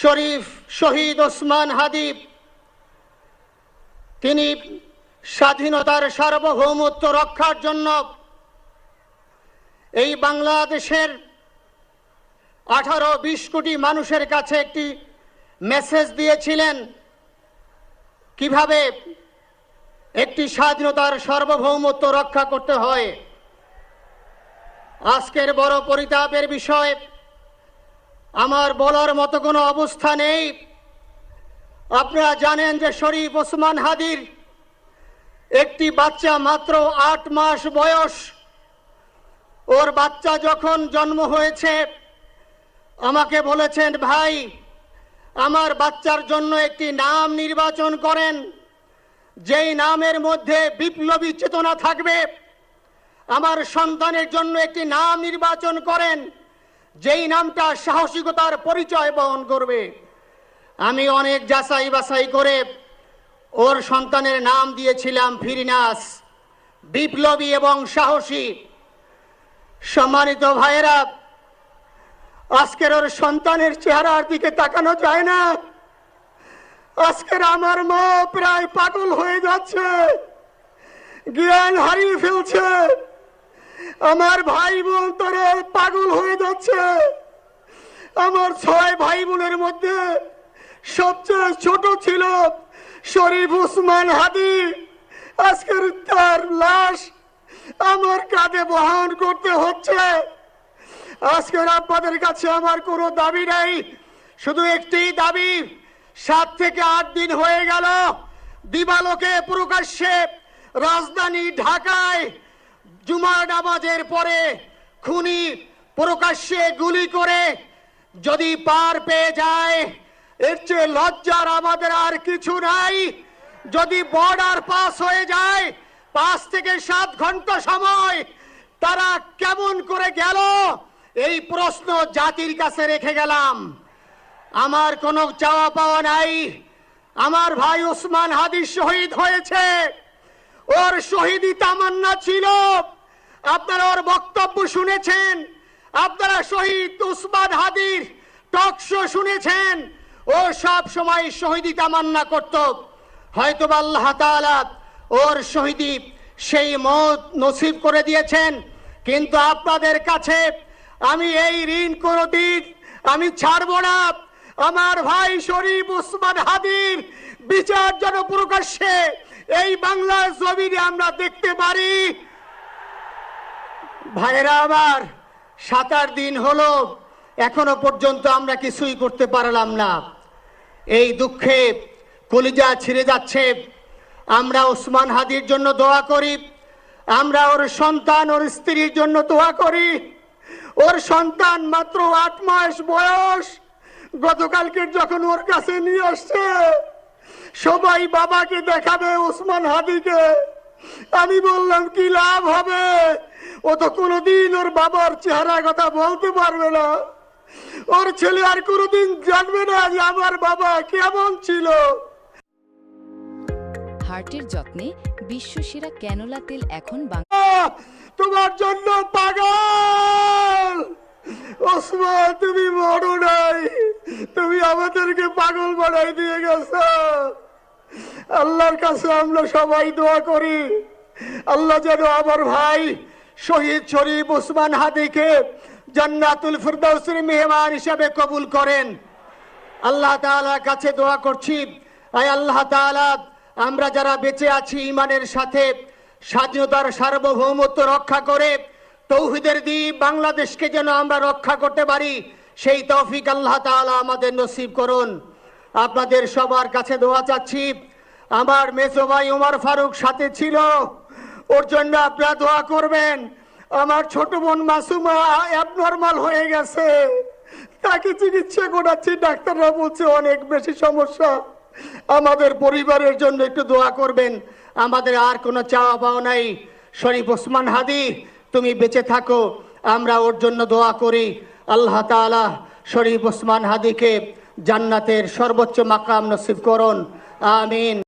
শরীফ শহীদ ওসমান হাদিব। তিনি স্বাধীনতার সার্বভৌমত্ব রক্ষার জন্য এই বাংলাদেশের আঠারো বিশ কোটি মানুষের কাছে একটি মেসেজ দিয়েছিলেন কীভাবে একটি স্বাধীনতার সার্বভৌমত্ব রক্ষা করতে হয়। আজকের বড় পরিতাপের বিষয় আমার বলার মতো কোনো অবস্থা নেই। আপনারা জানেন যে শরীফ ওসমান হাদির একটি বাচ্চা মাত্র আট মাস বয়স। ওর বাচ্চা যখন জন্ম হয়েছে, আমাকে বলেছেন, ভাই, আমার বাচ্চার জন্য একটি নাম নির্বাচন করেন। যেই নামের মধ্যে বিপ্লবী চেতনা থাকবে, আমার সন্তানের জন্য একটি নাম নির্বাচন করেন। যেই নামটা সাহসিকতার পরিচয় বহন করবে, আমি অনেক যাচাই বাছাই করে ওর সন্তানের নাম দিয়েছিলাম ফিরিনাস, বিপ্লবী এবং সাহসী। সম্মানিত ভাইয়েরা, আজকের ওর সন্তানের চেহারার দিকে তাকানো যায় না। আজকের আমার মা প্রায় পাগল হয়ে যাচ্ছে, জ্ঞান হারিয়ে ফেলছে। আমার ভাই বোন তারা পাগল হয়ে যাচ্ছে। আমার ছয় ভাই বোনের মধ্যে সবচেয়ে ছোট ছিল শরীফ উসমান হাদি। আজকের তার লাশ আমার কাঁধে বহন করতে হচ্ছে। আজকের আপনাদের কাছে আমার কোনো দাবি নাই। শুধু একটি দাবি, সাত থেকে আট দিন হয়ে গেল। দিবালোকে প্রকাশ্যে রাজধানী ঢাকায় জুমার নামাজের পরে খুনি প্রকাশ্যে গুলি করে যদি পার পেয়ে যায়, এর চেয়ে লজ্জার আমাদের আর কিছু নাই। যদি বর্ডার পাস হয়ে যায়, পাঁচ থেকে সাত ঘণ্টা সময় তারা কেমন করে গেল? এই প্রশ্ন জাতির কাছে রেখে গেলাম। আমার কোনো চাওয়া পাওয়া নাই। আমার ভাই ওসমান হাদি শহীদ হয়েছে। ওর শহীদি তামান্না ছিল। আপনারা ওর বক্তব্য শুনেছেন। আপনারা শহীদ উসমান হাদির টক শুনেছেন। ও সব সময় শহীদি তামান্না করত। হয়তো আল্লাহ তাআলা ওর শহীদি সেই মত নসিব করে দিয়েছেন। কিন্তু আপনাদের কাছে আমি এই ঋণ কোনদিন আমি ছাড়ব না। আমার ভাই শরীফ উসমান হাদির বিচার যেন প্রকাশ্যে এই বাংলার জমিনে আমরা দেখতে পারি। ভাইরা আমার সাত আট দিন হলো, এখনও পর্যন্ত আমরা কিছুই করতে পারলাম না। এই দুঃখে কলিজা ছিঁড়ে যাচ্ছে। আমরা ওসমান হাদির জন্য দোয়া করি, আমরা ওর সন্তান, ওর স্ত্রীর জন্য দোয়া করি। ওর সন্তান মাত্র আট মাস বয়স। গতকালকে যখন ওর কাছে নিয়ে আসছে, সবাই বাবাকে দেখাবে, ওসমান হাদিকে। আমি বললাম, কি লাভ হবে? ও তো কোনোদিন ওর বাবার চেহারা কথা বলতে পারবে না। ওর ছেলে আর কোনোদিন জানবে না যে আমার বাবা কেমন ছিল। হার্টের যত্নে বিশ্বসেরা ক্যানোলা তেল এখন তোমার জন্য পাগল! ওসমান তুমি বড় নাই। তুমি আমাদেরকে পাগল বানাই দিয়ে গেছো। আল্লাহর কাছে আমরা সবাই দোয়া করি। আল্লাহ যেন আমার ভাই শহীদ শরীফ উসমান হাদিকে জান্নাতুল ফিরদাউসের মেহমান হিসাবে কবুল করেন। আল্লাহ তাআলার কাছে দোয়া করছি। আয় আল্লাহ তাআলা, আমরা যারা বেঁচে আছি ইমানের সাথে, স্বাধীনতার সার্বভৌমত্ব রক্ষা করে, তৌহিদের দ্বীপ বাংলাদেশকে যেন আমরা রক্ষা করতে পারি, সেই তৌফিক আল্লাহ তাআলা আমাদের নসিব করুন। আপনাদের সবার কাছে দোয়া চাচ্ছি। আমার মেজো ভাই উমার ফারুক সাথে ছিল। ওর জন্য আপনারা দোয়া করবেন। আমার ছোট বোন মাসুমা অ্যাবনর্মাল হয়ে গেছে। তাকে চিকিৎসা করাচ্ছি, ডাক্তাররা বলছে অনেক বেশি সমস্যা। আমাদের পরিবারের জন্য একটু দোয়া করবেন। আমাদের আর কোনো চাওয়া পাওয়া নাই। শরীফ ওসমান হাদি, তুমি বেঁচে থাকো, আমরা ওর জন্য দোয়া করি। আল্লাহ তাআলা শরীফ ওসমান হাদিকে জান্নাতের সর্বোচ্চ মাকাম নসিব করুন। আমিন।